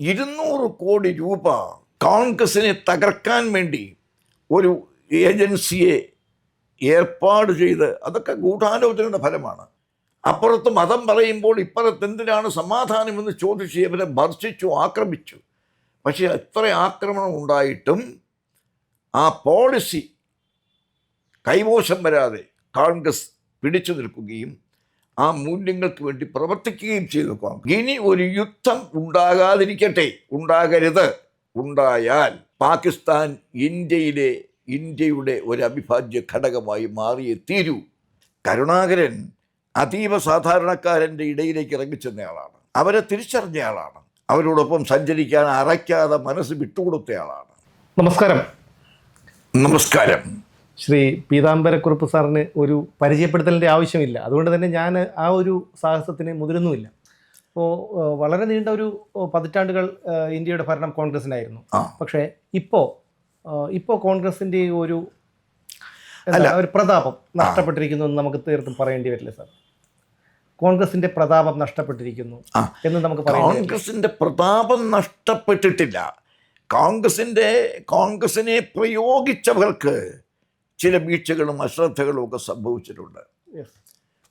ഇരുന്നൂറ് കോടി രൂപ കോൺഗ്രസിനെ തകർക്കാൻ വേണ്ടി ഒരു ഏജൻസിയെ ഏർപ്പാട് ചെയ്ത് അതൊക്കെ ഗൂഢാലോചനയുടെ ഫലമാണ്. അപ്പുറത്ത് മതം പറയുമ്പോൾ ഇപ്പുറത്ത് എന്തിനാണ് സമാധാനമെന്ന് ചോദിച്ച് ഇവരെ ഭർഷിച്ചു ആക്രമിച്ചു. പക്ഷേ എത്ര ആക്രമണം ഉണ്ടായിട്ടും ആ പോളിസി കൈമോശം വരാതെ കോൺഗ്രസ് പിടിച്ചു നിൽക്കുകയും ആ മൂല്യങ്ങൾക്ക് വേണ്ടി പ്രവർത്തിക്കുകയും ചെയ്തു കോൺഗ്രസ് ഇനി ഒരു യുദ്ധം ഉണ്ടാകാതിരിക്കട്ടെ. ഉണ്ടാകരുത്. ഉണ്ടായാൽ പാകിസ്ഥാൻ ഇന്ത്യയിലെ ഇന്ത്യയുടെ ഒരു അവിഭാജ്യ ഘടകമായി മാറിയേ തീരൂ. കരുണാകരൻ അതീവ സാധാരണക്കാരന്റെ ഇടയിലേക്ക് ഇറങ്ങിച്ചെന്നയാളാണ്. അവരെ തിരിച്ചറിഞ്ഞയാളാണ്. അവരോടൊപ്പം സഞ്ചരിക്കാൻ അറയ്ക്കാതെ മനസ്സ് വിട്ടുകൊടുത്തയാളാണ്. നമസ്കാരം. നമസ്കാരം. ശ്രീ പീതാംബരക്കുറുപ്പ് സാറിന് ഒരു പരിചയപ്പെടുത്തലിന്റെ ആവശ്യമില്ല. അതുകൊണ്ട് തന്നെ ഞാൻ ആ ഒരു സാഹസത്തിന് മുതിരുന്നുമില്ല. അപ്പോൾ വളരെ നീണ്ട ഒരു പതിറ്റാണ്ടുകൾ ഇന്ത്യയുടെ ഭരണം കോൺഗ്രസിനായിരുന്നു. പക്ഷേ ഇപ്പോൾ ഇപ്പോൾ കോൺഗ്രസിന്റെ ഒരു അല്ല. ഒരു പ്രതാപം നഷ്ടപ്പെട്ടിരിക്കുന്നു എന്ന് നമുക്ക് തീർത്തും പറയേണ്ടി വരില്ല സാർ. കോൺഗ്രസിന്റെ പ്രതാപം നഷ്ടപ്പെട്ടിരിക്കുന്നു എന്ന് നമുക്ക് പറയാം. കോൺഗ്രസിന്റെ പ്രതാപം നഷ്ടപ്പെട്ടിട്ടില്ല. കോൺഗ്രസിന്റെ കോൺഗ്രസിനെ പ്രയോഗിച്ചവർക്ക് ചില വീഴ്ചകളും അശ്രദ്ധകളും ഒക്കെ സംഭവിച്ചിട്ടുണ്ട്.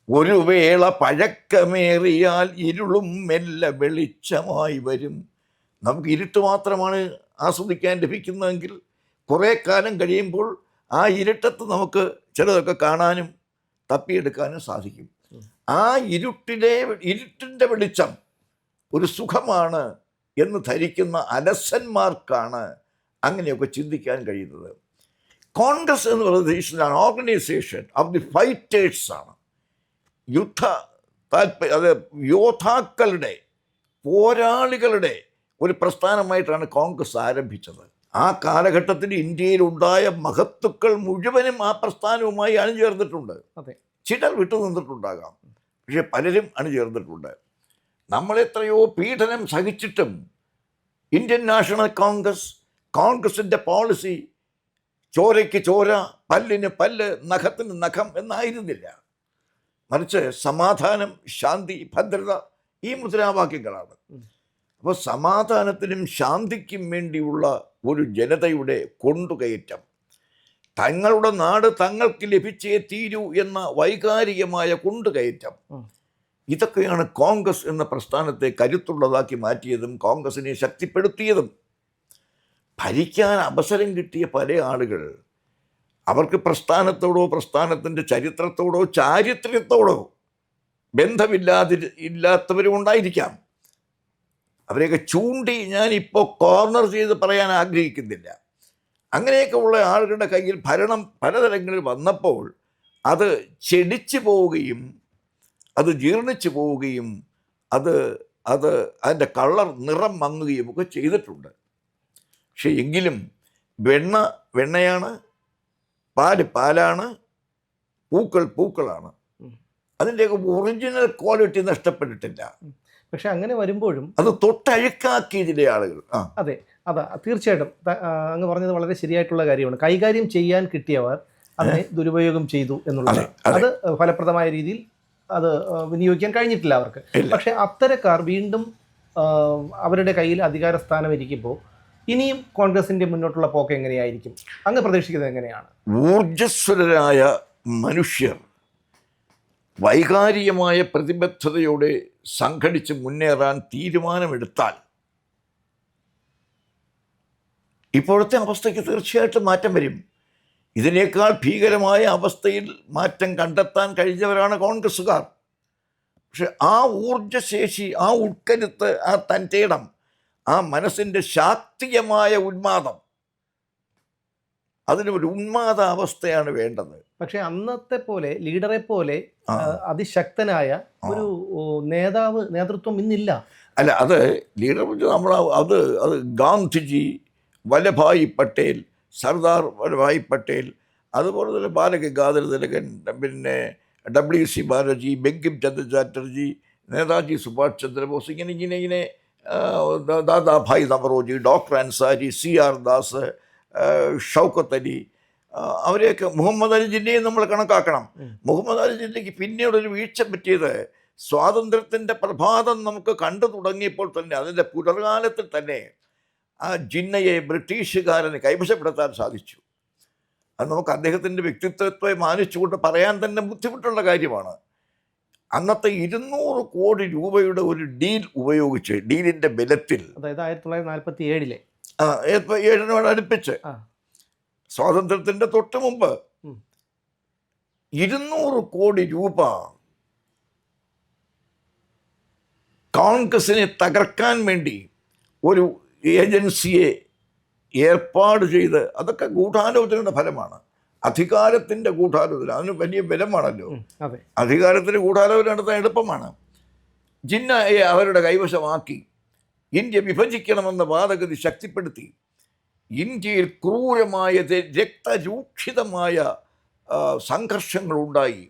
ഒരു വേള പഴക്കമേറിയാൽ ഇരുളും മെല്ലെ വെളിച്ചമായി വരും. നമുക്ക് ഇരുട്ട് മാത്രമാണ് ആസ്വദിക്കാൻ ലഭിക്കുന്നതെങ്കിൽ കുറേ കാലം കഴിയുമ്പോൾ ആ ഇരുട്ടത്ത് നമുക്ക് ചിലതൊക്കെ കാണാനും തപ്പിയെടുക്കാനും സാധിക്കും. ആ ഇരുട്ടിലെ ഇരുട്ടിന്റെ വെളിച്ചം ഒരു സുഖമാണ് എന്ന് ധരിക്കുന്ന അലസന്മാർക്കാണ് അങ്ങനെയൊക്കെ ചിന്തിക്കാൻ കഴിയുന്നത്. കോൺഗ്രസ് എന്ന് പറയുന്നത് ഓർഗനൈസേഷൻ ഓഫ് ദി ഫൈറ്റേഴ്സ് ആണ്. യുദ്ധ താല്പര്യ അത് യോദ്ധാക്കളുടെ പോരാളികളുടെ ഒരു പ്രസ്ഥാനമായിട്ടാണ് കോൺഗ്രസ് ആരംഭിച്ചത്. ആ കാലഘട്ടത്തിൽ ഇന്ത്യയിൽ ഉണ്ടായ മഹത്തുക്കൾ മുഴുവനും ആ പ്രസ്ഥാനവുമായി അണിചേർന്നിട്ടുണ്ട്. ചിലർ വിട്ടു നിന്നിട്ടുണ്ടാകാം. പക്ഷെ പലരും അണിചേർന്നിട്ടുണ്ട്. നമ്മളെത്രയോ പീഡനം സഹിച്ചിട്ടും ഇന്ത്യൻ നാഷണൽ കോൺഗ്രസ് കോൺഗ്രസിന്റെ പോളിസി ചോരയ്ക്ക് ചോര പല്ലിന് പല്ല് നഖത്തിന് നഖം എന്നായിരുന്നില്ല. മറിച്ച് സമാധാനം ശാന്തി ഭദ്രത ഈ മുദ്രാവാക്യങ്ങളാണ്. അപ്പോൾ സമാധാനത്തിനും ശാന്തിക്കും വേണ്ടിയുള്ള ഒരു ജനതയുടെ കൊണ്ടുകയറ്റം. തങ്ങളുടെ നാട് തങ്ങൾക്ക് ലഭിച്ചേ തീരൂ എന്ന വൈകാരികമായ കൊണ്ടുകയറ്റം. ഇതൊക്കെയാണ് കോൺഗ്രസ് എന്ന പ്രസ്ഥാനത്തെ കരുത്തുള്ളതാക്കി മാറ്റിയതും കോൺഗ്രസിനെ ശക്തിപ്പെടുത്തിയതും. ഭരിക്കാൻ അവസരം കിട്ടിയ പല ആളുകൾ അവർക്ക് പ്രസ്ഥാനത്തോടോ പ്രസ്ഥാനത്തിന്റെ ചരിത്രത്തോടോ ചാരിത്രത്തോടോ ബന്ധമില്ലാതി ഇല്ലാത്തവരും ഉണ്ടായിരിക്കാം. അവരെയൊക്കെ ചൂണ്ടി ഞാൻ ഇപ്പോൾ കോർണർ ചെയ്ത് പറയാൻ ആഗ്രഹിക്കുന്നില്ല. അങ്ങനെയൊക്കെ ഉള്ള ആളുകളുടെ കയ്യിൽ ഭരണം പലതരങ്ങളിൽ വന്നപ്പോൾ അത് ചെടിച്ചു പോവുകയും അത് ജീർണിച്ചു പോവുകയും അത് അത് അതിന്റെ കളർ നിറം മങ്ങുകയും ഒക്കെ ചെയ്തിട്ടുണ്ട്. പക്ഷെ എങ്കിലും വെണ്ണ വെണ്ണയാണ് പാൽ പാലാണ് പൂക്കൾ പൂക്കളാണ്. അതിന്റെയൊക്കെ ഒറിജിനൽ ക്വാളിറ്റി നഷ്ടപ്പെട്ടിട്ടില്ല. പക്ഷെ അങ്ങനെ വരുമ്പോഴും അത് തൊട്ടഴുക്കാക്കിയതിലെ ആളുകൾ. അതെ അതാ തീർച്ചയായിട്ടും. അങ്ങ് പറഞ്ഞത് വളരെ ശരിയായിട്ടുള്ള കാര്യമാണ്. കൈകാര്യം ചെയ്യാൻ കിട്ടിയവർ അതിനെ ദുരുപയോഗം ചെയ്തു എന്നുള്ളത് അതെ, ഫലപ്രദമായ രീതിയിൽ അത് വിനിയോഗിക്കാൻ കഴിഞ്ഞിട്ടില്ല അവർക്ക്. പക്ഷെ അത്തരക്കാർ വീണ്ടും അവരുടെ കയ്യിൽ അധികാര സ്ഥാനം ഇരിക്കുമ്പോൾ ഇനിയും കോൺഗ്രസിന്റെ മുന്നോട്ടുള്ള പോക്ക് എങ്ങനെയായിരിക്കും? അങ്ങ് പ്രതീക്ഷിക്കുന്നത് എങ്ങനെയാണ്? ഊർജസ്വലരായ മനുഷ്യർ വൈകാരികമായ പ്രതിബദ്ധതയോടെ സംഘടിച്ച് മുന്നേറാൻ തീരുമാനമെടുത്താൽ ഇപ്പോഴത്തെ അവസ്ഥയ്ക്ക് തീർച്ചയായിട്ടും മാറ്റം വരും. ഇതിനേക്കാൾ ഭീകരമായ അവസ്ഥയിൽ മാറ്റം കണ്ടെത്താൻ കഴിഞ്ഞവരാണ് കോൺഗ്രസ്സുകാർ. പക്ഷെ ആ ഊർജശേഷി ആ ഉൾക്കരുത്ത് ആ തന്റെ ഇടം ആ മനസ്സിന്റെ ശാക്തികമായ ഉന്മാദം. അതിന് ഒരു ഉന്മാദ അവസ്ഥയാണ് വേണ്ടത്. പക്ഷെ അന്നത്തെ പോലെ ലീഡറെ പോലെ അതിശക്തനായ ഒരു നേതാവ് നേതൃത്വം ഇന്നില്ല. അല്ല അത് ലീഡർ നമ്മൾ അത് അത് ഗാന്ധിജി വല്ലഭായ് പട്ടേൽ സർദാർ വല്ലഭായ് പട്ടേൽ അതുപോലെ തന്നെ ബാലഗംഗാധര തിലകൻ പിന്നെ ഡബ്ല്യു സി ബാനർജി ബങ്കിം ചന്ദ്ര ചാറ്റർജി നേതാജി സുഭാഷ് ചന്ദ്രബോസ് ഇങ്ങനെ ഇങ്ങനെ ഇങ്ങനെ Dadabhai Naoroji doctor Ansari C R Das Shaukat Ali അവരെയൊക്കെ മുഹമ്മദ് അലി ജില്ലയെ നമ്മൾ കണക്കാക്കണം. മുഹമ്മദ് അലി ജില്ലയ്ക്ക് പിന്നീട് ഒരു വീഴ്ച പറ്റിയത് സ്വാതന്ത്ര്യത്തിന്റെ പ്രഭാതം നമുക്ക് കണ്ടു തുടങ്ങിയപ്പോൾ തന്നെ അതിന്റെ പുലർകാലത്തിൽ തന്നെ ആ ജിന്നയെ ബ്രിട്ടീഷുകാരന് കൈവശപ്പെടുത്താൻ സാധിച്ചു. അത് നമുക്ക് അദ്ദേഹത്തിന്റെ വ്യക്തിത്വത്തെ മാനിച്ചുകൊണ്ട് പറയാൻ തന്നെ ബുദ്ധിമുട്ടുള്ള കാര്യമാണ്. അന്നത്തെ ഇരുന്നൂറ് കോടി രൂപയുടെ ഒരു ഡീൽ ഉപയോഗിച്ച് ഡീലിന്റെ ബലത്തിൽ. അതായത് ആയിരത്തി തൊള്ളായിരത്തി നാൽപ്പത്തി ഏഴിലെ ഏഴിനോട് അടുപ്പിച്ച്. സ്വാതന്ത്ര്യത്തിന്റെ സ്വാതന്ത്ര്യത്തിന്റെ തൊട്ട് മുമ്പ് ഇരുന്നൂറ് കോടി രൂപ കോൺഗ്രസിനെ തകർക്കാൻ വേണ്ടി ഒരു ഏജൻസിയെ ഏർപ്പാട് ചെയ്ത് അതൊക്കെ ഗൂഢാലോചനയുടെ ഫലമാണ്. അധികാരത്തിന്റെ കൂട്ടാലോചന അതിന് വലിയ ബലമാണല്ലോ. അധികാരത്തിന്റെ കൂട്ടാലോചന നടത്താൻ എളുപ്പമാണ്. ജിന്നയെ അവരുടെ കൈവശമാക്കി ഇന്ത്യ വിഭജിക്കണമെന്ന വാദഗതി ശക്തിപ്പെടുത്തി ഇന്ത്യയിൽ ക്രൂരമായ രക്തരൂക്ഷിതമായ സംഘർഷങ്ങളുണ്ടായി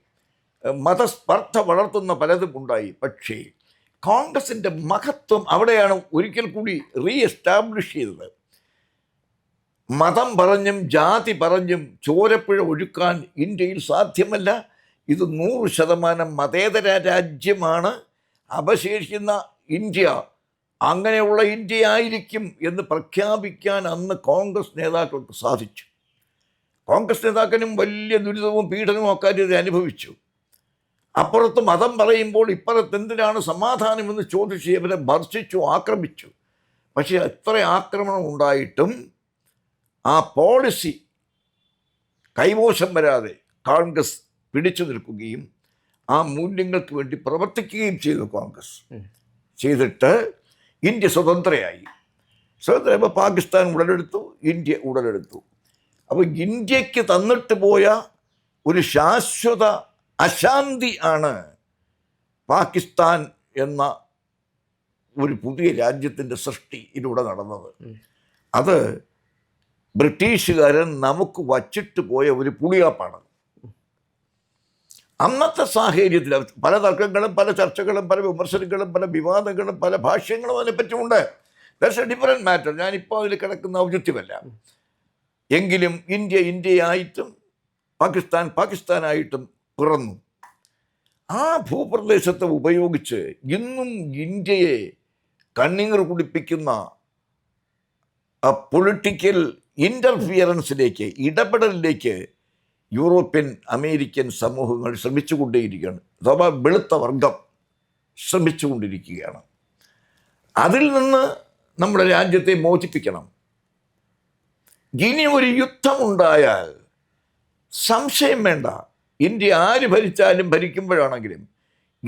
മതസ്പർദ്ധ വളർത്തുന്ന പലതും ഉണ്ടായി പക്ഷേ കോൺഗ്രസിന്റെ മഹത്വം അവിടെയാണ് ഒരിക്കൽ കൂടി റീ എസ്റ്റാബ്ലിഷ് ചെയ്തത്. മതം പറഞ്ഞും ജാതി പറഞ്ഞും ചോരപ്പുഴ ഒഴുക്കാൻ ഇന്ത്യയിൽ സാധ്യമല്ല. ഇത് നൂറ് ശതമാനം മതേതര രാജ്യമാണ്. അവശേഷിക്കുന്ന ഇന്ത്യ അങ്ങനെയുള്ള ഇന്ത്യ ആയിരിക്കും എന്ന് പ്രഖ്യാപിക്കാൻ അന്ന് കോൺഗ്രസ് നേതാക്കൾക്ക് സാധിച്ചു. കോൺഗ്രസ് നേതാക്കനും വലിയ ദുരിതവും പീഡനവും അക്കാര്യത്തിൽ അനുഭവിച്ചു. അപ്പുറത്ത് മതം പറയുമ്പോൾ ഇപ്പുറത്ത് എന്തിനാണ് സമാധാനമെന്ന് ചോദിച്ച് ഇവരെ ഭർഷിച്ചു ആക്രമിച്ചു. പക്ഷേ എത്ര ആക്രമണം ഉണ്ടായിട്ടും ആ പോളിസി കൈമോശം വരാതെ കോൺഗ്രസ് പിടിച്ചു നിൽക്കുകയും ആ മൂല്യങ്ങൾക്ക് വേണ്ടി പ്രവർത്തിക്കുകയും ചെയ്തു കോൺഗ്രസ്. ചെയ്തിട്ട് ഇന്ത്യ സ്വതന്ത്രയായി. സ്വതന്ത്രമായപ്പോൾ പാകിസ്ഥാൻ ഉടലെടുത്തു ഇന്ത്യ ഉടലെടുത്തു. അപ്പോൾ ഇന്ത്യയ്ക്ക് തന്നിട്ട് പോയ ഒരു ശാശ്വത അശാന്തി ആണ് പാകിസ്ഥാൻ എന്ന ഒരു പുതിയ രാജ്യത്തിന്റെ സൃഷ്ടി ഇതിലൂടെ നടന്നത്. അത് ബ്രിട്ടീഷുകാരൻ നമുക്ക് വച്ചിട്ട് പോയ ഒരു പുളിയാപ്പാണ്. അന്നത്തെ സാഹചര്യത്തിൽ പല തർക്കങ്ങളും പല ചർച്ചകളും പല വിമർശനങ്ങളും പല വിവാദങ്ങളും പല ഭാഷ്യങ്ങളും അതിനെപ്പറ്റിയുണ്ട് ദാറ്റ്സ് എ ഡിഫറെന്റ് മാറ്റർ ഞാനിപ്പോൾ അതിൽ കിടക്കുന്ന ഔചിത്യമല്ല. എങ്കിലും ഇന്ത്യ ഇന്ത്യയായിട്ടും പാകിസ്ഥാൻ പാകിസ്ഥാനായിട്ടും പിറന്നു. ആ ഭൂപ്രദേശത്തെ ഉപയോഗിച്ച് ഇന്നും ഇന്ത്യയെ കണ്ണീർ കുടിപ്പിക്കുന്ന പൊളിറ്റിക്കൽ ഇന്റർഫിയറൻസിലേക്ക് ഇടപെടലിലേക്ക് യൂറോപ്യൻ അമേരിക്കൻ സമൂഹങ്ങൾ ശ്രമിച്ചുകൊണ്ടേയിരിക്കുകയാണ്. അഥവാ വെളുത്ത വർഗം ശ്രമിച്ചുകൊണ്ടിരിക്കുകയാണ്. അതിൽ നിന്ന് നമ്മുടെ രാജ്യത്തെ മോചിപ്പിക്കണം. ഇനി ഒരു യുദ്ധമുണ്ടായാൽ സംശയം വേണ്ട. ഇന്ത്യ ആര് ഭരിച്ചാലും ഭരിക്കുമ്പോഴാണെങ്കിലും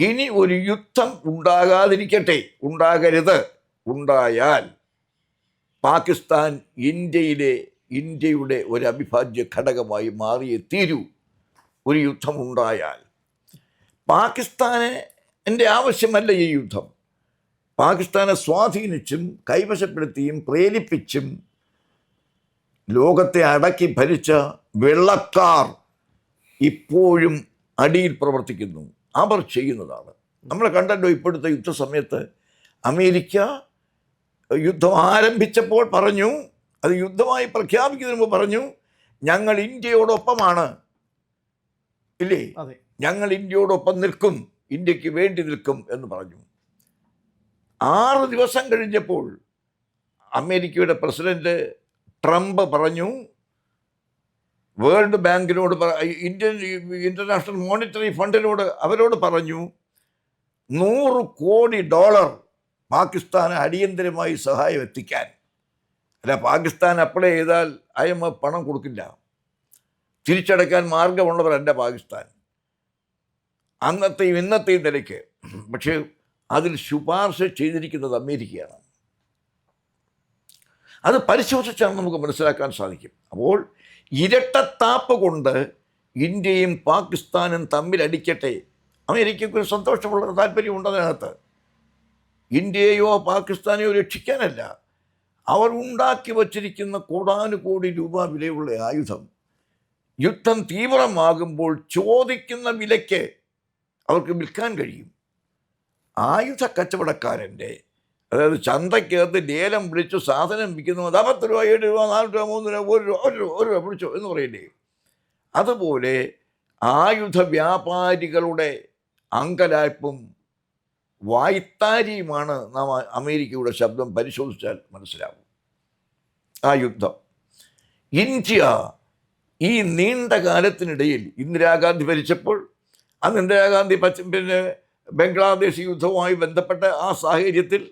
ഇനി ഒരു യുദ്ധം ഉണ്ടാകാതിരിക്കട്ടെ. ഉണ്ടാകരുത്. ഉണ്ടായാൽ പാകിസ്ഥാൻ ഇന്ത്യയിലെ ഇന്ത്യയുടെ ഒരു അവിഭാജ്യ ഘടകമായി മാറിയേ തീരൂ. ഒരു യുദ്ധമുണ്ടായാൽ പാകിസ്ഥാന് എന്റെ ആവശ്യമല്ല ഈ യുദ്ധം. പാകിസ്ഥാനെ സ്വാധീനിച്ചും കൈവശപ്പെടുത്തിയും പ്രേരിപ്പിച്ചും ലോകത്തെ അടക്കി ഭരിച്ച വെള്ളക്കാർ ഇപ്പോഴും അടിയിൽ പ്രവർത്തിക്കുന്നു. അവർ ചെയ്യുന്നതാണ്. നമ്മൾ കണ്ടല്ലോ ഇപ്പോഴത്തെ യുദ്ധസമയത്ത് അമേരിക്ക യുദ്ധം ആരംഭിച്ചപ്പോൾ പറഞ്ഞു അത് യുദ്ധമായി പ്രഖ്യാപിക്കുന്നതിന് മുമ്പ് പറഞ്ഞു ഞങ്ങൾ ഇന്ത്യയോടൊപ്പമാണ്. ഇല്ലേ? ഞങ്ങൾ ഇന്ത്യയോടൊപ്പം നിൽക്കും ഇന്ത്യയ്ക്ക് വേണ്ടി നിൽക്കും എന്ന് പറഞ്ഞു. ആറ് ദിവസം കഴിഞ്ഞപ്പോൾ അമേരിക്കയുടെ പ്രസിഡന്റ് ട്രംപ് പറഞ്ഞു വേൾഡ് ബാങ്കിനോട് ഇന്ത്യൻ ഇന്റർനാഷണൽ മോണിറ്ററി ഫണ്ടിനോട് അവരോട് പറഞ്ഞു നൂറ് കോടി ഡോളർ പാകിസ്ഥാന് അടിയന്തരമായി സഹായം എത്തിക്കാൻ. അല്ല പാകിസ്ഥാൻ അപ്ലൈ ചെയ്താൽ ഐ എം എഫ് പണം കൊടുക്കില്ല. തിരിച്ചടയ്ക്കാൻ മാർഗമുള്ളവരല്ല പാകിസ്ഥാൻ. അന്നത്തെയും ഇന്നത്തെയും നിലയ്ക്ക്. പക്ഷേ അതിൽ ശുപാർശ ചെയ്തിരിക്കുന്നത് അമേരിക്കയാണ്. അത് പരിശോധിച്ചാൽ നമുക്ക് മനസ്സിലാക്കാൻ സാധിക്കും. അപ്പോൾ ഇരട്ടത്താപ്പ് കൊണ്ട് ഇന്ത്യയും പാകിസ്ഥാനും തമ്മിലടിക്കട്ടെ അമേരിക്കയ്ക്ക് ഒരു സന്തോഷമുള്ള താല്പര്യമുണ്ട് അതിനകത്ത്. ഇന്ത്യയെയോ പാകിസ്ഥാനെയോ രക്ഷിക്കാനല്ല. അവർ ഉണ്ടാക്കി വച്ചിരിക്കുന്ന കോടാനുകോടി രൂപ വിലയുള്ള ആയുധം യുദ്ധം തീവ്രമാകുമ്പോൾ ചോദിക്കുന്ന വിലയ്ക്ക് അവർക്ക് വിൽക്കാൻ കഴിയും. ആയുധ കച്ചവടക്കാരന്റെ അതായത് ചന്തയ്ക്കകത്ത് ലേലം വിളിച്ച് സാധനം വിൽക്കുന്ന അത് പത്ത് രൂപ ഏഴ് രൂപ നാല് രൂപ മൂന്ന് രൂപ ഒരു രൂപ ഒരു രൂപ ഒരു രൂപ പിടിച്ചോ എന്ന് പറയില്ലേ? അതുപോലെ ആയുധ വ്യാപാരികളുടെ അങ്കലായ്പും വായ്ത്താരിയുമാണ് നാം അമേരിക്കയുടെ ശബ്ദം പരിശോധിച്ചാൽ മനസ്സിലാവും. ആ യുദ്ധം. ഇന്ത്യ ഈ നീണ്ട കാലത്തിനിടയിൽ ഇന്ദിരാഗാന്ധി ഭരിച്ചപ്പോൾ അന്ന് ഇന്ദിരാഗാന്ധി പശ്ചിമ പിന്നെ ബംഗ്ലാദേശ് യുദ്ധവുമായി ബന്ധപ്പെട്ട ആ സാഹചര്യത്തിൽ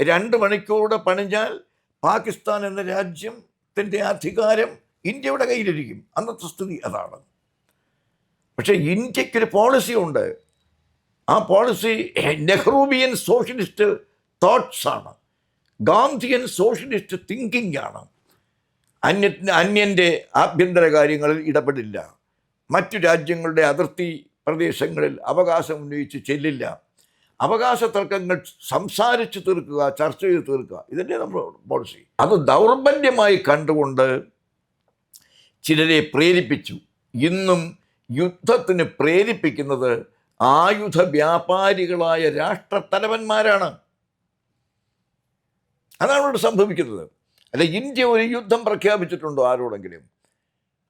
രണ്ട് മണിക്കൂറുടെ പണിഞ്ഞാൽ പാകിസ്ഥാൻ എന്ന രാജ്യത്തിന്റെ അധികാരം ഇന്ത്യയുടെ കയ്യിലിരിക്കും. അന്നത്തെ സ്ഥിതി അതാണ്. പക്ഷേ ഇന്ത്യക്കൊരു പോളിസി ഉണ്ട്. ആ പോളിസി നെഹ്റൂബിയൻ സോഷ്യലിസ്റ്റ് തോട്ട്സാണ്. ഗാന്ധിയൻ സോഷ്യലിസ്റ്റ് തിങ്കിങ് ആണ് അന്യ അന്യന്റെ ആഭ്യന്തര കാര്യങ്ങളിൽ ഇടപെടില്ല. മറ്റു രാജ്യങ്ങളുടെ അതിർത്തി പ്രദേശങ്ങളിൽ അവകാശം ഉന്നയിച്ച് ചെല്ലില്ല. അവകാശ തർക്കങ്ങൾ സംസാരിച്ച് തീർക്കുക ചർച്ച ചെയ്ത് തീർക്കുക ഇതിന്റെ നമ്മുടെ പോളിസി. അത് ദൗർബല്യമായി കണ്ടുകൊണ്ട് ചിലരെ പ്രേരിപ്പിച്ചു. ഇന്നും യുദ്ധത്തിന് പ്രേരിപ്പിക്കുന്നത് ആയുധ വ്യാപാരികളായ രാഷ്ട്രത്തലവന്മാരാണ്. അതാണ് ഇവിടെ സംഭവിക്കുന്നത്. അല്ല ഇന്ത്യ ഒരു യുദ്ധം പ്രഖ്യാപിച്ചിട്ടുണ്ടോ ആരോടെങ്കിലും?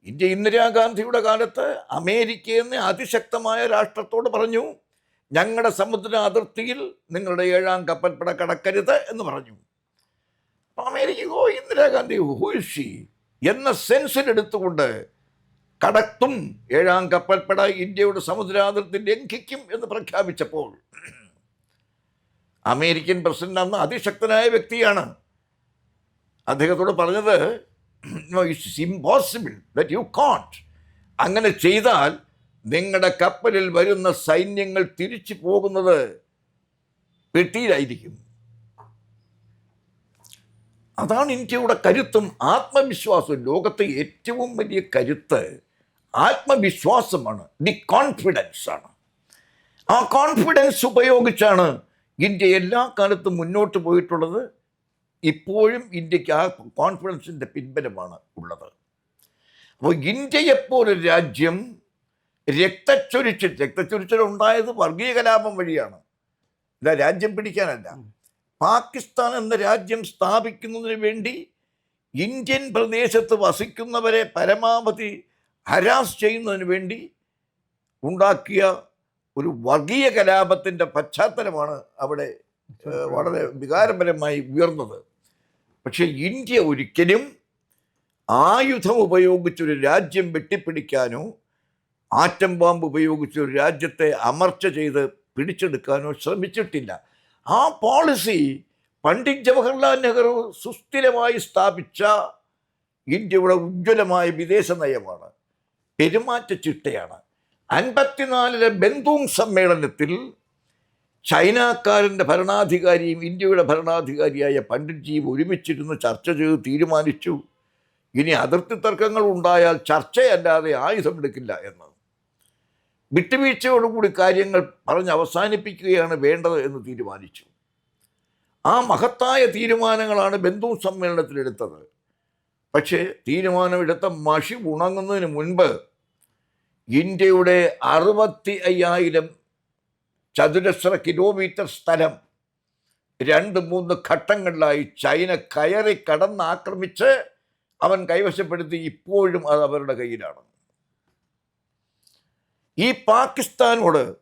ഇന്ത്യ ഇന്ദിരാഗാന്ധിയുടെ കാലത്ത് അമേരിക്കയെന്ന് അതിശക്തമായ രാഷ്ട്രത്തോട് പറഞ്ഞു ഞങ്ങളുടെ സമുദ്ര അതിർത്തിയിൽ നിങ്ങളുടെ ഏഴാം കപ്പൽപ്പട കടക്കരുത് എന്ന് പറഞ്ഞു. അപ്പോൾ അമേരിക്കയോ ഇന്ദിരാഗാന്ധി ഹൂഷി എന്ന സെൻസിലെടുത്തുകൊണ്ട് കടത്തും. ഏഴാം കപ്പൽപ്പട ഇന്ത്യയുടെ സമുദ്രാതിർത്തി ലംഘിക്കും എന്ന് പ്രഖ്യാപിച്ചപ്പോൾ അമേരിക്കൻ പ്രസിഡന്റ് അന്ന് അതിശക്തനായ വ്യക്തിയാണ്. അദ്ദേഹത്തോട് പറഞ്ഞത് it's impossible that you can't അങ്ങനെ ചെയ്താൽ നിങ്ങളുടെ കപ്പലിൽ വരുന്ന സൈന്യങ്ങൾ തിരിച്ചു പോകുന്നത് പെട്ടിയിലായിരിക്കും. അതാണ് ഇന്ത്യയുടെ കരുത്തും ആത്മവിശ്വാസവും. ലോകത്തെ ഏറ്റവും വലിയ കരുത്ത് ആത്മവിശ്വാസമാണ്. ദി കോൺഫിഡൻസ് ആണ്. ആ കോൺഫിഡൻസ് ഉപയോഗിച്ചാണ് ഇന്ത്യ എല്ലാ കാലത്തും മുന്നോട്ട് പോയിട്ടുള്ളത്. ഇപ്പോഴും ഇന്ത്യയ്ക്ക് ആ കോൺഫിഡൻസിന്റെ പിൻബലമാണ് ഉള്ളത്. അപ്പോൾ ഇന്ത്യയെപ്പോലൊരു രാജ്യം രക്തച്ചൊരിച്ചിൽ രക്തച്ചൊരിച്ചിൽ ഉണ്ടായത് വർഗീയ കലാപം വഴിയാണ്. ഇല്ല രാജ്യം പിടിക്കാനല്ല. പാകിസ്ഥാൻ എന്ന രാജ്യം സ്ഥാപിക്കുന്നതിന് വേണ്ടി ഇന്ത്യൻ പ്രദേശത്ത് വസിക്കുന്നവരെ പരമാവധി ഹരാസ് ചെയ്യുന്നതിന് വേണ്ടി ഉണ്ടാക്കിയ ഒരു വർഗീയ കലാപത്തിന്റെ പശ്ചാത്തലമാണ് അവിടെ വളരെ വികാരപരമായി ഉയർന്നത്. പക്ഷേ ഇന്ത്യ ഒരിക്കലും ആയുധം ഉപയോഗിച്ചൊരു രാജ്യം വെട്ടിപ്പിടിക്കാനോ ആറ്റം ബോംബ് ഉപയോഗിച്ച് ഒരു രാജ്യത്തെ അമർച്ച ചെയ്ത് പിടിച്ചെടുക്കാനോ ശ്രമിച്ചിട്ടില്ല. ആ പോളിസി പണ്ഡിറ്റ് ജവഹർലാൽ നെഹ്റു സുസ്ഥിരമായി സ്ഥാപിച്ച ഇന്ത്യയുടെ ഉജ്ജ്വലമായ വിദേശ നയമാണ്. പെരുമാറ്റ ചിട്ടയാണ് അൻപത്തിനാലിലെ ബന്ധുങ് സമ്മേളനത്തിൽ ചൈനക്കാരന്റെ ഭരണാധികാരിയും ഇന്ത്യയുടെ ഭരണാധികാരിയായ പണ്ഡിറ്റ്ജിയും ഒരുമിച്ചിരുന്ന് ചർച്ച ചെയ്ത് തീരുമാനിച്ചു. ഇനി അതിർത്തി തർക്കങ്ങൾ ഉണ്ടായാൽ ചർച്ചയല്ലാതെ ആയുധമെടുക്കില്ല എന്ന് വിട്ടുവീഴ്ചയോടുകൂടി കാര്യങ്ങൾ പറഞ്ഞ് അവസാനിപ്പിക്കുകയാണ് വേണ്ടത് എന്ന് തീരുമാനിച്ചു. ആ മഹത്തായ തീരുമാനങ്ങളാണ് ബന്ധു സമ്മേളനത്തിലെടുത്തത്. പക്ഷേ തീരുമാനമെടുത്ത മഷി ഉണങ്ങുന്നതിന് മുൻപ് ഇന്ത്യയുടെ അറുപത്തി അയ്യായിരം ചതുരശ്ര കിലോമീറ്റർ സ്ഥലം രണ്ട് മൂന്ന് ഘട്ടങ്ങളിലായി ചൈന കയറി കടന്നാക്രമിച്ച് അവൻ കൈവശപ്പെടുത്തി ഇപ്പോഴും അത് അവരുടെ കയ്യിലാണ്. ഈ പാകിസ്ഥാനോട്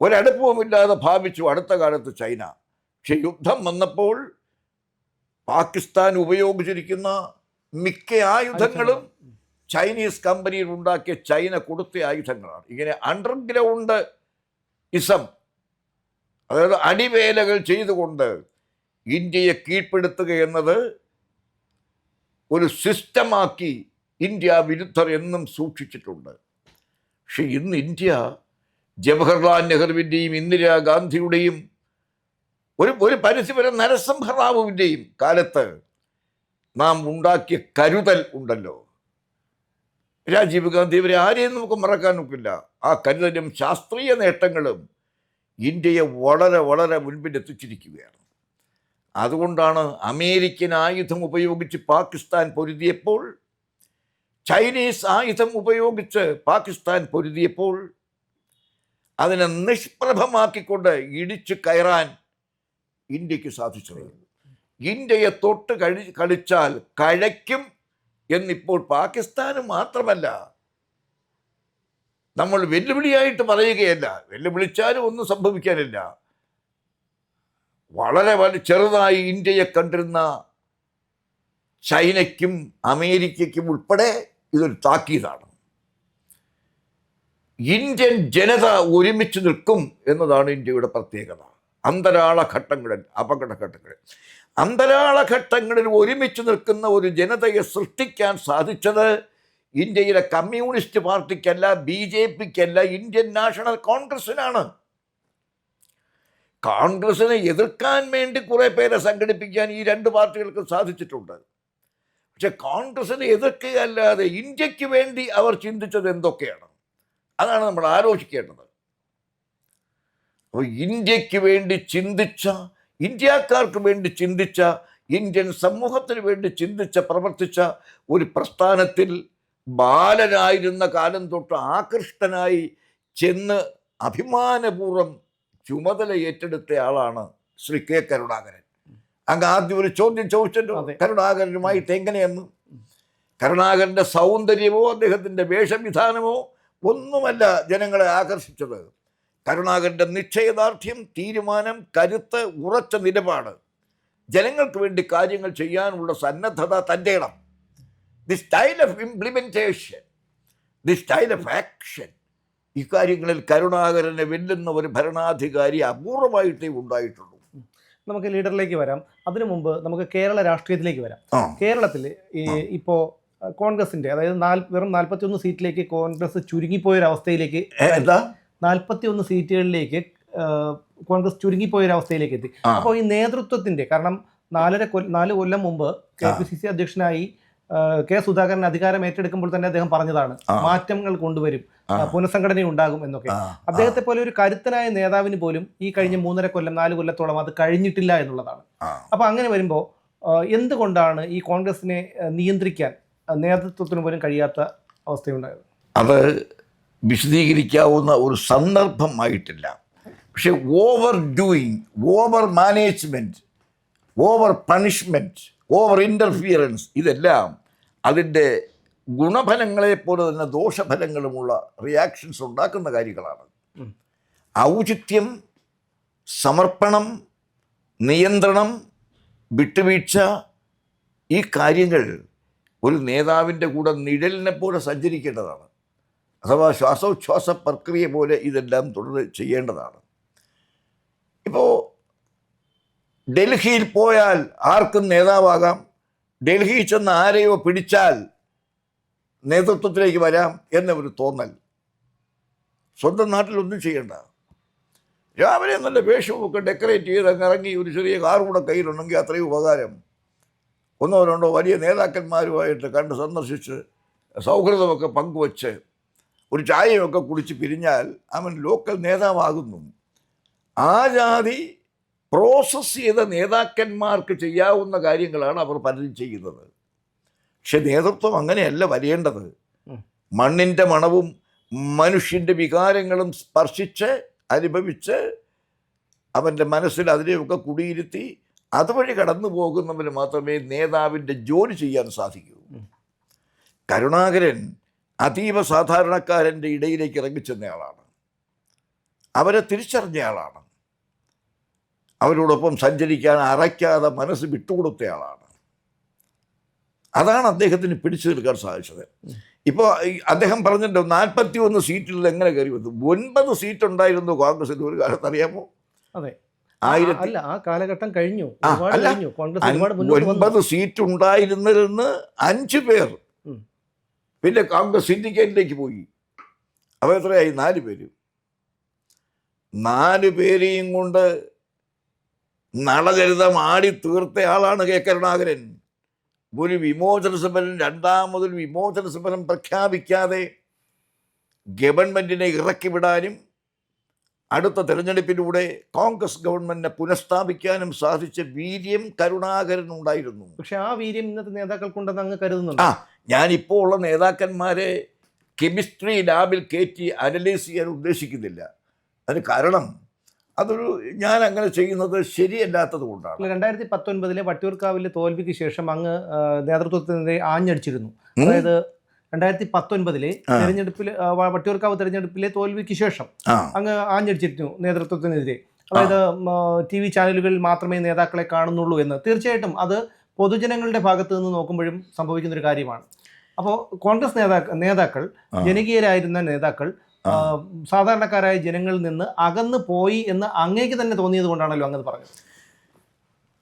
ഒരടുപ്പവുമില്ലാതെ ഭാവിച്ചു അടുത്ത കാലത്ത് ചൈന. പക്ഷെ യുദ്ധം വന്നപ്പോൾ പാകിസ്ഥാൻ ഉപയോഗിച്ചിരിക്കുന്ന മിക്ക ആയുധങ്ങളും. ചൈനീസ് കമ്പനിയിൽ ഉണ്ടാക്കിയ ചൈന കൊടുത്ത ആയുധങ്ങളാണ്. ഇങ്ങനെ അണ്ടർഗ്രൗണ്ട് ഇസം അതായത് അടിവേലകൾ ചെയ്തുകൊണ്ട് ഇന്ത്യയെ കീഴ്പ്പെടുത്തുക എന്നത് ഒരു സിസ്റ്റമാക്കി ഇന്ത്യ വിരുദ്ധർ എന്നും സൂക്ഷിച്ചിട്ടുണ്ട്. പക്ഷെ ഇന്ന് ഇന്ത്യ ജവഹർലാൽ നെഹ്റുവിന്റെയും ഇന്ദിരാഗാന്ധിയുടെയും ഒരു ഒരു പരിധിവരെ നരസിംഹറാവുവിന്റെയും കാലത്ത് നാം ഉണ്ടാക്കിയ കരുതൽ ഉണ്ടല്ലോ. രാജീവ് ഗാന്ധി ഇവരെ ആരെയും നമുക്ക് മറക്കാൻ നോക്കില്ല ആ കരുതലും ശാസ്ത്രീയ നേട്ടങ്ങളും ഇന്ത്യയെ വളരെ വളരെ മുൻപിലെത്തിച്ചിരിക്കുകയാണ്. അതുകൊണ്ടാണ് അമേരിക്കൻ ആയുധം ഉപയോഗിച്ച് പാകിസ്ഥാൻ പൊരുതിയപ്പോൾ ചൈനീസ് ആയുധം ഉപയോഗിച്ച് പാകിസ്ഥാൻ പൊരുതിയപ്പോൾ അതിനെ നിഷ്പ്രഭമാക്കിക്കൊണ്ട് ഇടിച്ചു കയറാൻ ഇന്ത്യയ്ക്ക് സാധിച്ചത്. ഇന്ത്യയെ തൊട്ട് കഴി കളിച്ചാൽ കഴയ്ക്കും എന്നിപ്പോൾ പാകിസ്ഥാന് മാത്രമല്ല നമ്മൾ വെല്ലുവിളിയായിട്ട് പറയുകയല്ല വെല്ലുവിളിച്ചാലും ഒന്നും സംഭവിക്കാനില്ല. വളരെ വലിയ ചെറുതായി ഇന്ത്യയെ കണ്ടിരുന്ന ചൈനയ്ക്കും അമേരിക്കയ്ക്കും ഉൾപ്പെടെ ഇതൊരു താക്കീതാണ്. ഇന്ത്യൻ ജനത ഒരുമിച്ച് നിൽക്കും എന്നതാണ് ഇന്ത്യയുടെ പ്രത്യേകത. അന്തരാള ഘട്ടങ്ങളിൽ അപകട ഘട്ടങ്ങളിൽ അന്തരാള ഘട്ടങ്ങളിൽ ഒരുമിച്ച് നിൽക്കുന്ന ഒരു ജനതയെ സൃഷ്ടിക്കാൻ സാധിച്ചത് ഇന്ത്യയിലെ കമ്മ്യൂണിസ്റ്റ് പാർട്ടിക്കല്ല ബി ജെ പിക്കല്ല ഇന്ത്യൻ നാഷണൽ കോൺഗ്രസ്സിനാണ്. കോൺഗ്രസിനെ എതിർക്കാൻ വേണ്ടി കുറേ പേരെ സംഘടിപ്പിക്കാൻ ഈ രണ്ട് പാർട്ടികൾക്കും സാധിച്ചിട്ടുണ്ട്. പക്ഷെ കോൺഗ്രസിനെ എതിർക്കുകയല്ലാതെ ഇന്ത്യയ്ക്ക് വേണ്ടി അവർ ചിന്തിച്ചത് എന്തൊക്കെയാണ്? അതാണ് നമ്മൾ ആലോചിക്കേണ്ടത്. അപ്പോൾ ഇന്ത്യയ്ക്ക് വേണ്ടി ചിന്തിച്ച ഇന്ത്യക്കാർക്ക് വേണ്ടി ചിന്തിച്ച ഇന്ത്യൻ സമൂഹത്തിന് വേണ്ടി ചിന്തിച്ച പ്രവർത്തിച്ച ഒരു പ്രസ്ഥാനത്തിൽ ബാലനായിരുന്ന കാലം തൊട്ട് ആകൃഷ്ടനായി ചെന്ന് അഭിമാനപൂർവം ചുമതല ഏറ്റെടുത്ത ആളാണ് ശ്രീ കെ കരുണാകരൻ. അങ്ങ് ആദ്യം ഒരു ചോദ്യം ചോദിച്ചല്ലോ. കരുണാകരനുമായിട്ട് എങ്ങനെയെന്ന് കരുണാകരന്റെ സൗന്ദര്യമോ അദ്ദേഹത്തിന്റെ വേഷവിധാനമോ ഒന്നുമല്ല ജനങ്ങളെ ആകർഷിച്ചത്. കരുണാകരന്റെ നിശ്ചയദാർഢ്യം തീരുമാനം കരുത്ത് ഉറച്ച നിലപാട്. ജനങ്ങൾക്ക് വേണ്ടി കാര്യങ്ങൾ ചെയ്യാനുള്ള സന്നദ്ധത തന്റെ ഇടം. The style of implementation the style of action ഇക്കാര്യങ്ങളിൽ കരുണാകരനെ വെല്ലുന്ന ഒരു ഭരണാധികാരി അപൂർവമായിട്ടേ ഉണ്ടായിട്ടുള്ളൂ. നമുക്ക് ലീഡറിലേക്ക് വരാം. അതിനു മുമ്പ് നമുക്ക് കേരള രാഷ്ട്രീയത്തിലേക്ക് വരാം. കേരളത്തിൽ ഈ ഇപ്പോൾ കോൺഗ്രസിന്റെ അതായത് വെറും നാൽപ്പത്തി ഒന്ന് സീറ്റിലേക്ക് കോൺഗ്രസ് ചുരുങ്ങിപ്പോയൊരവസ്ഥയിലേക്ക് എന്താ? നാൽപ്പത്തി ഒന്ന് സീറ്റുകളിലേക്ക് കോൺഗ്രസ് ചുരുങ്ങിപ്പോയൊരവസ്ഥയിലേക്ക് എത്തി അപ്പോൾ ഈ നേതൃത്വത്തിന്റെ കാരണം നാലര കൊല്ല നാല് കൊല്ലം മുമ്പ് കെ പി സി സി അധ്യക്ഷനായി കെ സുധാകരൻ അധികാരം ഏറ്റെടുക്കുമ്പോൾ തന്നെ അദ്ദേഹം പറഞ്ഞതാണ്. മാറ്റങ്ങൾ കൊണ്ടുവരും പുനഃസംഘടന ഉണ്ടാകും എന്നൊക്കെ. അദ്ദേഹത്തെ പോലെ ഒരു കരുത്തനായ നേതാവിന് പോലും ഈ കഴിഞ്ഞ മൂന്നര കൊല്ലം നാല് കൊല്ലത്തോളം അത് കഴിഞ്ഞിട്ടില്ല എന്നുള്ളതാണ്. അപ്പൊ അങ്ങനെ വരുമ്പോൾ എന്തുകൊണ്ടാണ് ഈ കോൺഗ്രസിനെ നിയന്ത്രിക്കാൻ നേതൃത്വത്തിന് പോലും കഴിയാത്ത അവസ്ഥയുണ്ടായത്? അത് വിശദീകരിക്കാവുന്ന ഒരു സന്ദർഭമായിട്ടില്ല. പക്ഷെ over doing over management over punishment over interference ഇതെല്ലാം അതിന്റെ ഗുണഫലങ്ങളെ പോലെ തന്നെ ദോഷഫലങ്ങളുമുള്ള റിയാക്ഷൻസ് ഉണ്ടാക്കുന്ന കാര്യങ്ങളാണ്. ഔചിത്യം സമർപ്പണം നിയന്ത്രണം വിട്ടുവീഴ്ച ഈ കാര്യങ്ങൾ ഒരു നേതാവിന്റെ കൂടെ നിഴലിനെ പോലെ സഞ്ചരിക്കേണ്ടതാണ്. അഥവാ ശ്വാസോച്ഛ്വാസ പ്രക്രിയ പോലെ ഇതെല്ലാം തുടർന്ന് ചെയ്യേണ്ടതാണ്. ഇപ്പോൾ ഡൽഹിയിൽ പോയാൽ ആർക്കും നേതാവാകാം. ഡൽഹിയിൽ ചെന്ന് ആരെയോ പിടിച്ചാൽ നേതൃത്വത്തിലേക്ക് വരാം എന്ന ഒരു തോന്നൽ. സ്വന്തം നാട്ടിലൊന്നും ചെയ്യണ്ട. രാവിലെ നല്ല വേഷമൊക്കെ ഡെക്കറേറ്റ് ചെയ്ത് അങ്ങ് ഇറങ്ങി ഒരു ചെറിയ കാർ കൂടെ കയ്യിലുണ്ടെങ്കിൽ അത്രയും ഉപകാരം. ഒന്നോ രണ്ടോ വലിയ നേതാക്കന്മാരുമായിട്ട് കണ്ട് സന്ദർശിച്ച് സൗഹൃദമൊക്കെ പങ്കുവച്ച് ഒരു ചായയൊക്കെ കുടിച്ച് പിരിഞ്ഞാൽ അവൻ ലോക്കൽ നേതാവാകുന്നു. ആ ജാതി പ്രോസസ്സ് ചെയ്ത നേതാക്കന്മാർക്ക് ചെയ്യാവുന്ന കാര്യങ്ങളാണ് അവർ പലരും ചെയ്യുന്നത്. പക്ഷെ നേതൃത്വം അങ്ങനെയല്ല വരേണ്ടത്. മണ്ണിന്റെ മണവും മനുഷ്യന്റെ വികാരങ്ങളും സ്പർശിച്ച് അനുഭവിച്ച് അവന്റെ മനസ്സിൽ അതിനെയൊക്കെ കുടിയിരുത്തി അതുവഴി കടന്നു പോകുന്നവന് മാത്രമേ നേതാവിന്റെ ജോലി ചെയ്യാൻ സാധിക്കൂ. കരുണാകരൻ അതീവ സാധാരണക്കാരന്റെ ഇടയിലേക്ക് ഇറങ്ങിച്ചെന്നയാളാണ് അവരെ തിരിച്ചറിഞ്ഞയാളാണ്. അവരോടൊപ്പം സഞ്ചരിക്കാൻ അറയ്ക്കാതെ മനസ്സ് വിട്ടുകൊടുത്തയാളാണ്. അതാണ് അദ്ദേഹത്തിന് പിടിച്ചു നിൽക്കാൻ സാധിച്ചത്. ഇപ്പോൾ അദ്ദേഹം പറഞ്ഞിട്ടുണ്ട് നാൽപ്പത്തി ഒന്ന് സീറ്റിൽ എങ്ങനെ കയറി വന്നു? ഒൻപത് സീറ്റ് ഉണ്ടായിരുന്നു കോൺഗ്രസിൽ ഒരു കാലത്ത് അറിയാമോ? അതെ. ആയിരത്തി അല്ല ആ കാലഘട്ടം കഴിഞ്ഞു. അല്ല. ഒൻപത് സീറ്റ് ഉണ്ടായിരുന്നതിൽ അഞ്ച് പേർ. പിന്നെ കോൺഗ്രസ് സിൻഡിക്കേറ്റിലേക്ക് പോയി. അപ്പോൾ എത്രയായി? നാല് പേര്. നാല് പേരെയും കൊണ്ട് നളചരിതം ആടി തീർത്ത ആളാണ് കെ കരുണാകരൻ. ഒരു വിമോചന സമരം രണ്ടാമതൊരു വിമോചന സമരം പ്രഖ്യാപിക്കാതെ ഗവൺമെന്റിനെ ഇറക്കി വിടാനും അടുത്ത തെരഞ്ഞെടുപ്പിലൂടെ കോൺഗ്രസ് ഗവൺമെന്റിനെ പുനഃസ്ഥാപിക്കാനും സാധിച്ച വീര്യം കരുണാകരൻ ഉണ്ടായിരുന്നു. പക്ഷെ ആ വീര്യം ഇന്നത്തെ നേതാക്കൾക്കുണ്ടെന്ന് അങ്ങ് കരുതുന്നുണ്ട്. ആ ഞാനിപ്പോൾ ഉള്ള നേതാക്കന്മാരെ കെമിസ്ട്രി ലാബിൽ കയറ്റി അനലൈസ് ചെയ്യാൻ ഉദ്ദേശിക്കുന്നില്ല. അതിന് കാരണം അതൊരു ഞാൻ അങ്ങനെ ചെയ്യുന്നത് ശരിയല്ലാത്തത് കൊണ്ടാണ്. രണ്ടായിരത്തി പത്തൊൻപതിലെ വട്ടിയൂർക്കാവിലെ തോൽവിക്ക് ശേഷം അങ്ങ് നേതൃത്വത്തിനെതിരെ ആഞ്ഞടിച്ചിരുന്നു. അതായത് രണ്ടായിരത്തി പത്തൊൻപതിലെ. തെരഞ്ഞെടുപ്പിൽ വട്ടിയൂർക്കാവ് തെരഞ്ഞെടുപ്പിലെ തോൽവിക്ക് ശേഷം അങ്ങ് ആഞ്ഞടിച്ചിരുന്നു നേതൃത്വത്തിനെതിരെ. അതായത് ടി വി ചാനലുകളിൽ മാത്രമേ നേതാക്കളെ കാണുന്നുള്ളൂ എന്ന്. തീർച്ചയായിട്ടും അത് പൊതുജനങ്ങളുടെ ഭാഗത്ത് നിന്ന് നോക്കുമ്പോഴും സംഭവിക്കുന്ന ഒരു കാര്യമാണ്. അപ്പോൾ കോൺഗ്രസ് നേതാക്കൾ നേതാക്കൾ ജനകീയരായിരുന്ന നേതാക്കൾ സാധാരണക്കാരായ ജനങ്ങളിൽ നിന്ന് അകന്നു പോയി എന്ന് അങ്ങേക്ക് തന്നെ തോന്നിയത് കൊണ്ടാണല്ലോ അങ്ങനെ പറഞ്ഞത്.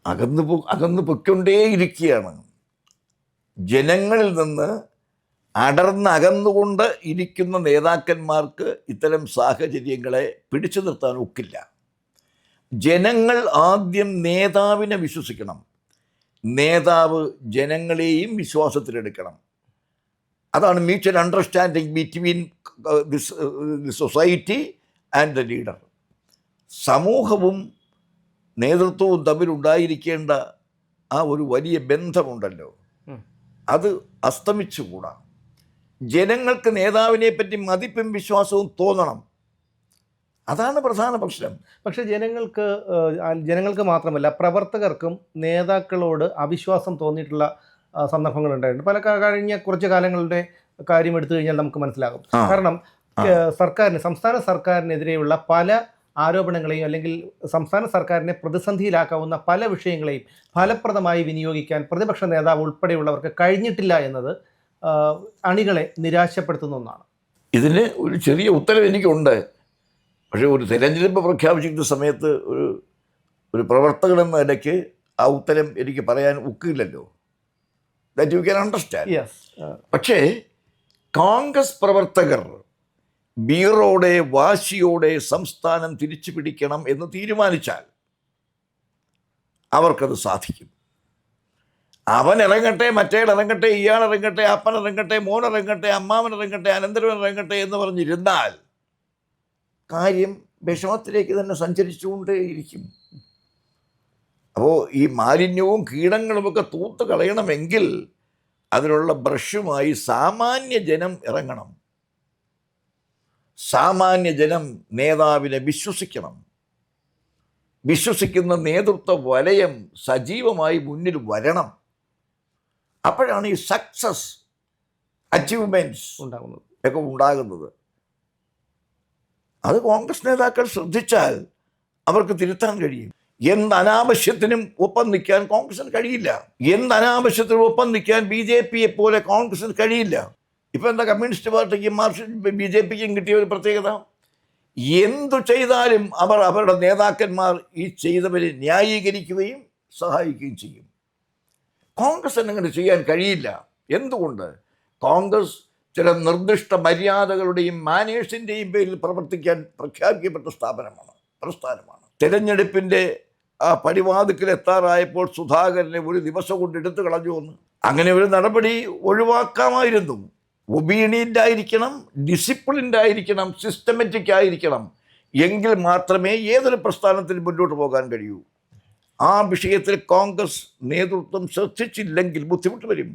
അകന്നു പോ അകന്നു പൊയ്ക്കൊണ്ടേയിരിക്കുകയാണ്. ജനങ്ങളിൽ നിന്ന് അടർന്ന് അകന്നുകൊണ്ട് ഇരിക്കുന്ന നേതാക്കന്മാർക്ക് ഇത്തരം സാഹചര്യങ്ങളെ പിടിച്ചു നിർത്താൻ ഒക്കില്ല. ജനങ്ങൾ ആദ്യം നേതാവിനെ വിശ്വസിക്കണം. നേതാവ് ജനങ്ങളെയും വിശ്വാസത്തിലെടുക്കണം. അതാണ് mutual understanding between the society and the leader സമൂഹവും നേതൃത്വവും തമ്മിലുണ്ടായിരിക്കേണ്ട ആ ഒരു വലിയ ബന്ധമുണ്ടല്ലോ. അത് അസ്തമിച്ചുകൂടാ. ജനങ്ങൾക്ക് നേതാവിനെ പറ്റി മതിപ്പും വിശ്വാസവും തോന്നണം. അതാണ് പ്രധാന പ്രശ്നം. പക്ഷെ ജനങ്ങൾക്ക് ജനങ്ങൾക്ക് മാത്രമല്ല പ്രവർത്തകർക്കും നേതാക്കളോട് അവിശ്വാസം തോന്നിയിട്ടുള്ള സന്ദർഭങ്ങൾ സന്ദർഭങ്ങളുണ്ടായിട്ടുണ്ട് പല കഴിഞ്ഞ കുറച്ച് കാലങ്ങളുടെ കാര്യം എടുത്തു കഴിഞ്ഞാൽ നമുക്ക് മനസ്സിലാകും. കാരണം സർക്കാരിന് സംസ്ഥാന സർക്കാരിനെതിരെയുള്ള പല ആരോപണങ്ങളെയും അല്ലെങ്കിൽ സംസ്ഥാന സർക്കാരിനെ പ്രതിസന്ധിയിലാക്കാവുന്ന പല വിഷയങ്ങളെയും ഫലപ്രദമായി വിനിയോഗിക്കാൻ പ്രതിപക്ഷ നേതാവ് ഉൾപ്പെടെയുള്ളവർക്ക് കഴിഞ്ഞിട്ടില്ല എന്നത് അണികളെ നിരാശപ്പെടുത്തുന്ന ഒന്നാണ്. ഇതിന് ഒരു ചെറിയ ഉത്തരം എനിക്കുണ്ട്. പക്ഷേ ഒരു തെരഞ്ഞെടുപ്പ് പ്രഖ്യാപിച്ചിരുന്ന സമയത്ത് ഒരു ഒരു പ്രവർത്തകൻ എന്ന നിലയ്ക്ക് ആ ഉത്തരം എനിക്ക് പറയാൻ ഒക്കില്ലല്ലോ ദാറ്റ് യു ക്യാൻ അണ്ടർസ്റ്റാൻഡ് പക്ഷേ കോൺഗ്രസ് പ്രവർത്തകർ ബീറോടെ വാശിയോടെ സംസ്ഥാനം തിരിച്ചു പിടിക്കണം എന്ന് തീരുമാനിച്ചാൽ അവർക്കത് സാധിക്കും. അവൻ ഇറങ്ങട്ടെ മറ്റേ ഇറങ്ങട്ടെ ഇയാൾ ഇറങ്ങട്ടെ അപ്പൻ ഇറങ്ങട്ടെ മോൻ ഇറങ്ങട്ടെ അമ്മാവൻ ഇറങ്ങട്ടെ അനന്തരവൻ ഇറങ്ങട്ടെ എന്ന് പറഞ്ഞിരുന്നാൽ കാര്യം വിഷമത്തിലേക്ക് തന്നെ സഞ്ചരിച്ചുകൊണ്ടേയിരിക്കും. അപ്പോൾ ഈ മാലിന്യവും കീടങ്ങളുമൊക്കെ തൂത്ത് കളയണമെങ്കിൽ അതിനുള്ള ബ്രഷുമായി സാമാന്യ ജനം ഇറങ്ങണം. സാമാന്യ ജനം നേതാവിനെ വിശ്വസിക്കണം. വിശ്വസിക്കുന്ന നേതൃത്വ വലയം സജീവമായി മുന്നിൽ വരണം. അപ്പോഴാണ് ഈ സക്സസ് അച്ചീവ്മെന്റ്സ് ഉണ്ടാകുന്നത്. ഒക്കെ ഉണ്ടാകുന്നത്. അത് കോൺഗ്രസ് നേതാക്കൾ ശ്രദ്ധിച്ചാൽ അവർക്ക് തിരുത്താൻ കഴിയും. എന്ത് അനാവശ്യത്തിനും ഒപ്പം നിൽക്കാൻ കോൺഗ്രസിന് കഴിയില്ല. എന്ത് അനാവശ്യത്തിനും ഒപ്പം നിൽക്കാൻ ബി ജെ പിയെ പോലെ കോൺഗ്രസിന് കഴിയില്ല. ഇപ്പം എന്താ കമ്മ്യൂണിസ്റ്റ് പാർട്ടിക്കും മാർക്സിസ്റ്റ് ബി ജെ പിക്കും കിട്ടിയ ഒരു പ്രത്യേകത? എന്തു ചെയ്താലും അവർ അവരുടെ നേതാക്കന്മാർ ഈ ചെയ്തവരെ ന്യായീകരിക്കുകയും സഹായിക്കുകയും ചെയ്യും. കോൺഗ്രസ് അങ്ങനെ ചെയ്യാൻ കഴിയില്ല. എന്തുകൊണ്ട്? കോൺഗ്രസ് ചില നിർദ്ദിഷ്ട മര്യാദകളുടെയും മാനേഴ്സിന്റെയും പേരിൽ പ്രവർത്തിക്കാൻ പ്രഖ്യാപിക്കപ്പെട്ട സ്ഥാപനമാണ് പ്രസ്ഥാനമാണ്. തിരഞ്ഞെടുപ്പിന്റെ ആ പടിവാതിക്കൽ എത്താറായപ്പോൾ സുധാകരനെ ഒരു ദിവസം കൊണ്ട് എടുത്തു കളഞ്ഞു എന്ന്. അങ്ങനെ ഒരു നടപടി ഒഴിവാക്കാമായിരുന്നു. ഒബീഡിയന്റ് ആയിരിക്കണം ഡിസിപ്ലിൻഡ് ആയിരിക്കണം സിസ്റ്റമാറ്റിക് ആയിരിക്കണം എങ്കിൽ മാത്രമേ ഏതൊരു പ്രസ്ഥാനത്തിന് മുന്നോട്ട് പോകാൻ കഴിയൂ. ആ വിഷയത്തിൽ കോൺഗ്രസ് നേതൃത്വം ശ്രദ്ധിച്ചില്ലെങ്കിൽ ബുദ്ധിമുട്ട് വരും.